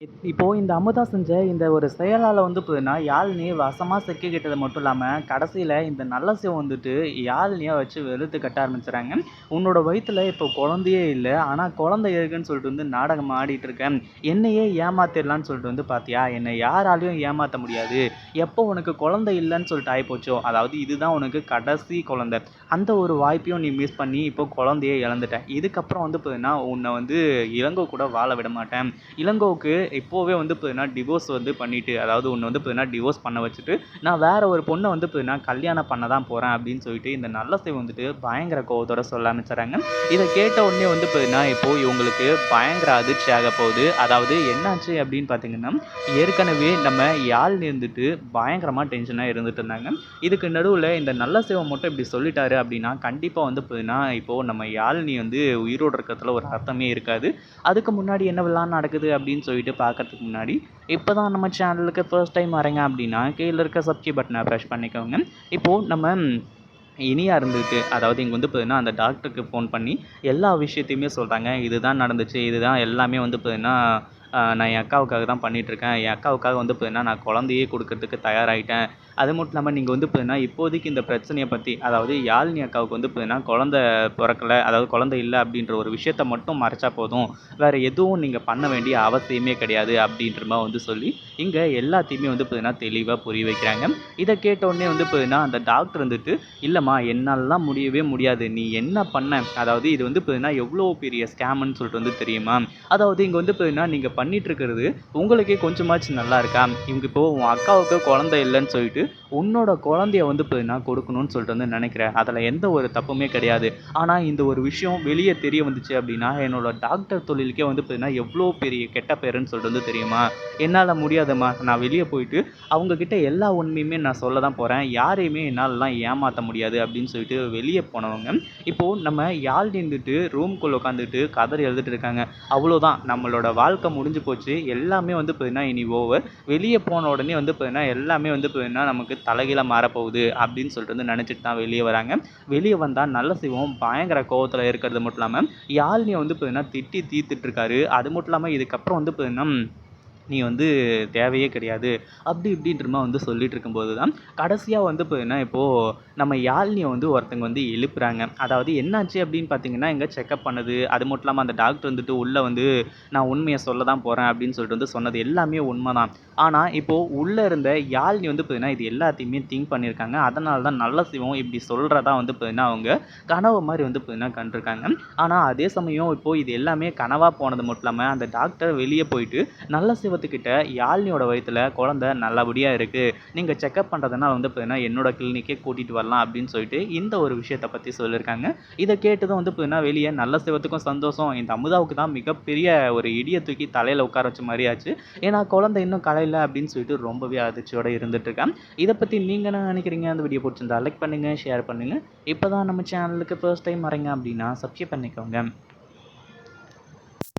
இப்போது இப்போ இந்த அமுதா செஞ்ச இந்த ஒரு செயலால வந்து பார்த்தீங்கன்னா, யாழினி வசமா சிக்கிக்கிட்டது மட்டும் இல்லாம, கடைசியில இந்த நல்ல சிவம் வந்துட்டு யாழினிய வச்சு வெறுத்து கட்ட ஆரம்பிச்சுறாங்க. "உன்னோட வயிற்றுல இப்போ குழந்தையே இல்லை ஆனா குழந்தை இருக்குன்னு சொல்லிட்டு வந்து நாடகம் ஆடிட்டு இருக்கேன் என்னையே ஏமாத்திடலான்னு சொல்லிட்டு வந்து பார்த்தியா? என்னை யாராலையும் ஏமாத்த முடியாது. எப்போ உனக்கு குழந்தை இல்லைன்னு சொல்லிட்டு ஆயிப்போச்சோ, அதாவது இதுதான் உனக்கு கடைசி குழந்தை. அந்த ஒரு வாய்ப்பையும் நீ மிஸ் பண்ணி இப்போ குழந்தையே இழந்துட்டேன் இதுக்கப்புறம் வந்து பார்த்தீங்கன்னா, உன்னை வந்து இளங்கோ கூட வாழ விட மாட்டேன். இளங்கோவுக்கு இப்போவே வந்து பார்த்தீங்கன்னா, டிவோர்ஸ் வந்து பண்ணிவிட்டு அதாவது ஒன்று வந்து பார்த்தீங்கன்னா, டிவோர்ஸ் பண்ண வச்சுட்டு, நான் வேறு ஒரு பொண்ணை வந்து பார்த்தீங்கன்னா, கல்யாணம் பண்ண தான் போகிறேன் அப்படின்னு சொல்லிட்டு இந்த நல்ல சிவம் வந்துட்டு பயங்கர கோவத்தோட சொல்ல ஆரம்பிச்சுறாங்க. இதை கேட்ட உடனே வந்து பார்த்தீங்கன்னா, இப்போது இவங்களுக்கு பயங்கர அதிர்ச்சி ஆக போகுது. அதாவது என்னாச்சு அப்படின்னு பார்த்தீங்கன்னா, ஏற்கனவே நம்ம யாழ் இருந்துட்டு பயங்கரமாக டென்ஷனாக இருந்துட்டு இருந்தாங்க. இதுக்கு நடுவில் இந்த நல்ல சிவம் மட்டும் இப்படி சொல்லிட்டாரு அப்படின்னா, கண்டிப்பாக வந்து பார்த்தீங்கன்னா, இப்போது நம்ம யாழினி வந்து உயிரோட இருக்கிறதுல ஒரு அர்த்தமே இருக்காது. அதுக்கு முன்னாடி என்னவெல்லாம் நடக்குது அப்படின்னு சொல்லிட்டு பார்க்கறதுக்கு முன்னாடி, இப்போ தான் நம்ம சேனலுக்கு ஃபர்ஸ்ட் டைம் வரீங்க அப்படின்னா, கீழே இருக்க சப்ஸ்கிரைப் பட்டனை ப்ரெஷ் பண்ணிக்கோங்க. இப்போது நம்ம இனியாக இருந்துட்டு, அதாவது இங்கே வந்து பார்த்தீங்கன்னா, அந்த டாக்டருக்கு ஃபோன் பண்ணி எல்லா விஷயத்தையுமே சொல்கிறாங்க இதுதான் நடந்துச்சு. இதுதான் எல்லாமே வந்து பார்த்தீங்கன்னா, நான் என் அக்காவுக்காக தான் பண்ணிட்டுருக்கேன். என் அக்காவுக்காக வந்து பார்த்தீங்கன்னா, நான் குழந்தையே கொடுக்கறதுக்கு தயாராகிட்டேன் அது மட்டும் இல்லாமல் நீங்கள் வந்து பார்த்தீங்கன்னா, இப்போதைக்கு இந்த பிரச்சனையை பற்றி அதாவது யாழினி அக்காவுக்கு வந்து பார்த்தீங்கன்னா, குழந்தை பிறக்கலை அதாவது குழந்தை இல்லை அப்படின்ற ஒரு விஷயத்த மட்டும் மறைச்சா போதும். வேறு எதுவும் நீங்கள் பண்ண வேண்டிய அவசியமே கிடையாது அப்படின்ற மாதிரி வந்து சொல்லி, இங்கே எல்லாத்தையுமே வந்து பார்த்தீங்கன்னா, தெளிவாக புரிய வைக்கிறாங்க. இதை கேட்டோடனே வந்து பார்த்தீங்கன்னா, அந்த டாக்டர் வந்துட்டு, இல்லைம்மா என்னாலலாம் முடியவே முடியாது. நீ என்ன பண்ண? அதாவது இது வந்து பார்த்தீங்கன்னா, எவ்வளோ பெரிய ஸ்கேமுன்னு சொல்லிட்டு வந்து தெரியுமா? அதாவது இங்கே வந்து பார்த்தீங்கன்னா, நீங்கள் பண்ணிட்டு இருக்கிறது உங்களுக்கே கொஞ்சமாச்சும் நல்லா இருக்கா? இவங்க இப்போ உன் அக்காவுக்கு குழந்தை இல்லைன்னு சொல்லிட்டு, உன்னோட குழந்தைய வந்து பார்த்தீங்கன்னா, கொடுக்கணும்னு சொல்லிட்டு வந்து நினைக்கிறேன் அதில் எந்த ஒரு தப்புமே கிடையாது. ஆனால் இந்த ஒரு விஷயம் வெளியே தெரிய வந்துச்சு அப்படின்னா, என்னோட டாக்டர் தொழிலுக்கே வந்து பார்த்தீங்கன்னா, எவ்வளோ பெரிய கெட்ட பேருன்னு சொல்லிட்டு வந்து தெரியுமா? என்னால் முடியாதும்மா. நான் வெளியே போயிட்டு அவங்கக்கிட்ட எல்லா உண்மையுமே நான் சொல்ல தான் போகிறேன் யாரையுமே என்னாலலாம் ஏமாற்ற முடியாது." அப்படின்னு சொல்லிட்டு வெளியே போனவங்க, இப்போது நம்ம யாழ் நின்றுட்டு ரூம்குள்ளே உட்காந்துட்டு கதறி எழுதிட்டு இருக்காங்க. அவ்வளோதான் நம்மளோட வாழ்க்கை முடிஞ்சு போச்சு. எல்லாமே வந்து பார்த்தீங்கன்னா, இனி ஓவர். வெளியே போன உடனே வந்து பார்த்தீங்கன்னா, எல்லாமே வந்து பார்த்தீங்கன்னா, நமக்கு தலைகீழா மாறப்போகுது அப்படின்னு சொல்லிட்டு வந்து நினச்சிட்டு தான் வெளியே வராங்க. வெளியே வந்தால் நல்ல சிவம் பயங்கர கோபத்தில் இருக்கிறது மட்டும் இல்லாமல் யாழ்னியை வந்து பார்த்தீங்கன்னா, திட்டி தீர்த்துட்ருக்காரு அது மட்டும் இல்லாமல் இதுக்கப்புறம் வந்து பார்த்தீங்கன்னா, "நீ வந்து தேவையே கிடையாது." அப்படி இப்படின்றமா வந்து சொல்லிட்டு இருக்கும்போது தான், கடைசியாக வந்து பார்த்தீங்கன்னா, இப்போது நம்ம யாழ்னியை வந்து ஒருத்தங்க வந்து எழுப்புறாங்க. அதாவது என்னாச்சு அப்படின்னு பார்த்தீங்கன்னா, எங்கே செக்கப் பண்ணது, அது மட்டும் இல்லாமல் அந்த டாக்டர் வந்துட்டு உள்ளே வந்து, "நான் உண்மையை சொல்ல தான் போகிறேன் அப்படின்னு சொல்லிட்டு வந்து சொன்னது எல்லாமே உண்மை தான். ஆனால் இப்போது உள்ளே இருந்த யாழ்னி வந்து பார்த்தீங்கன்னா, இது எல்லாத்தையுமே திங்க் பண்ணியிருக்காங்க. அதனால தான் நல்ல சிவம் இப்படி சொல்கிறதா வந்து பார்த்தீங்கன்னா, அவங்க கனவு மாதிரி வந்து பார்த்தீங்கன்னா கண்டிருக்காங்க. ஆனால் அதே சமயம் இப்போது இது எல்லாமே கனவாக போனது மட்டும் இல்லாமல் அந்த டாக்டர் வெளியே போயிட்டு நல்ல குடும்பத்துக்கிட்ட "யாழினியோட வயிற்றுல குழந்தை நல்லபடியாக இருக்குது நீங்கள் செக்கப் பண்ணுறதுனா வந்து பார்த்தீங்கன்னா, என்னோட கிளினிக்கே கூட்டிகிட்டு வரலாம்." அப்படின்னு சொல்லிட்டு இந்த ஒரு விஷயத்த பற்றி சொல்லியிருக்காங்க. இதை கேட்டதும் வந்து பார்த்தீங்கன்னா, வெளியே நல்ல சிவத்துக்கும் சந்தோஷம். இந்த அமுதாவுக்கு தான் மிகப்பெரிய ஒரு இடியை தூக்கி தலையில் உட்கார வச்ச மாதிரியாச்சு ஆச்சு. ஏன்னா குழந்தை இன்னும் கலையில் அப்படின்னு சொல்லிட்டு ரொம்பவே அதிர்ச்சியோடு இருந்துட்டு இருக்கேன் இதை பற்றி நீங்கள் என்ன நினைக்கிறீங்க? அந்த வீடியோ பிடிச்சிருந்தா லைக் பண்ணுங்கள் ஷேர் பண்ணுங்கள் இப்போ தான் நம்ம சேனலுக்கு ஃபர்ஸ்ட் டைம் வரீங்க அப்படின்னா, சப்ஸ்கிரைப் பண்ணிக்கோங்க.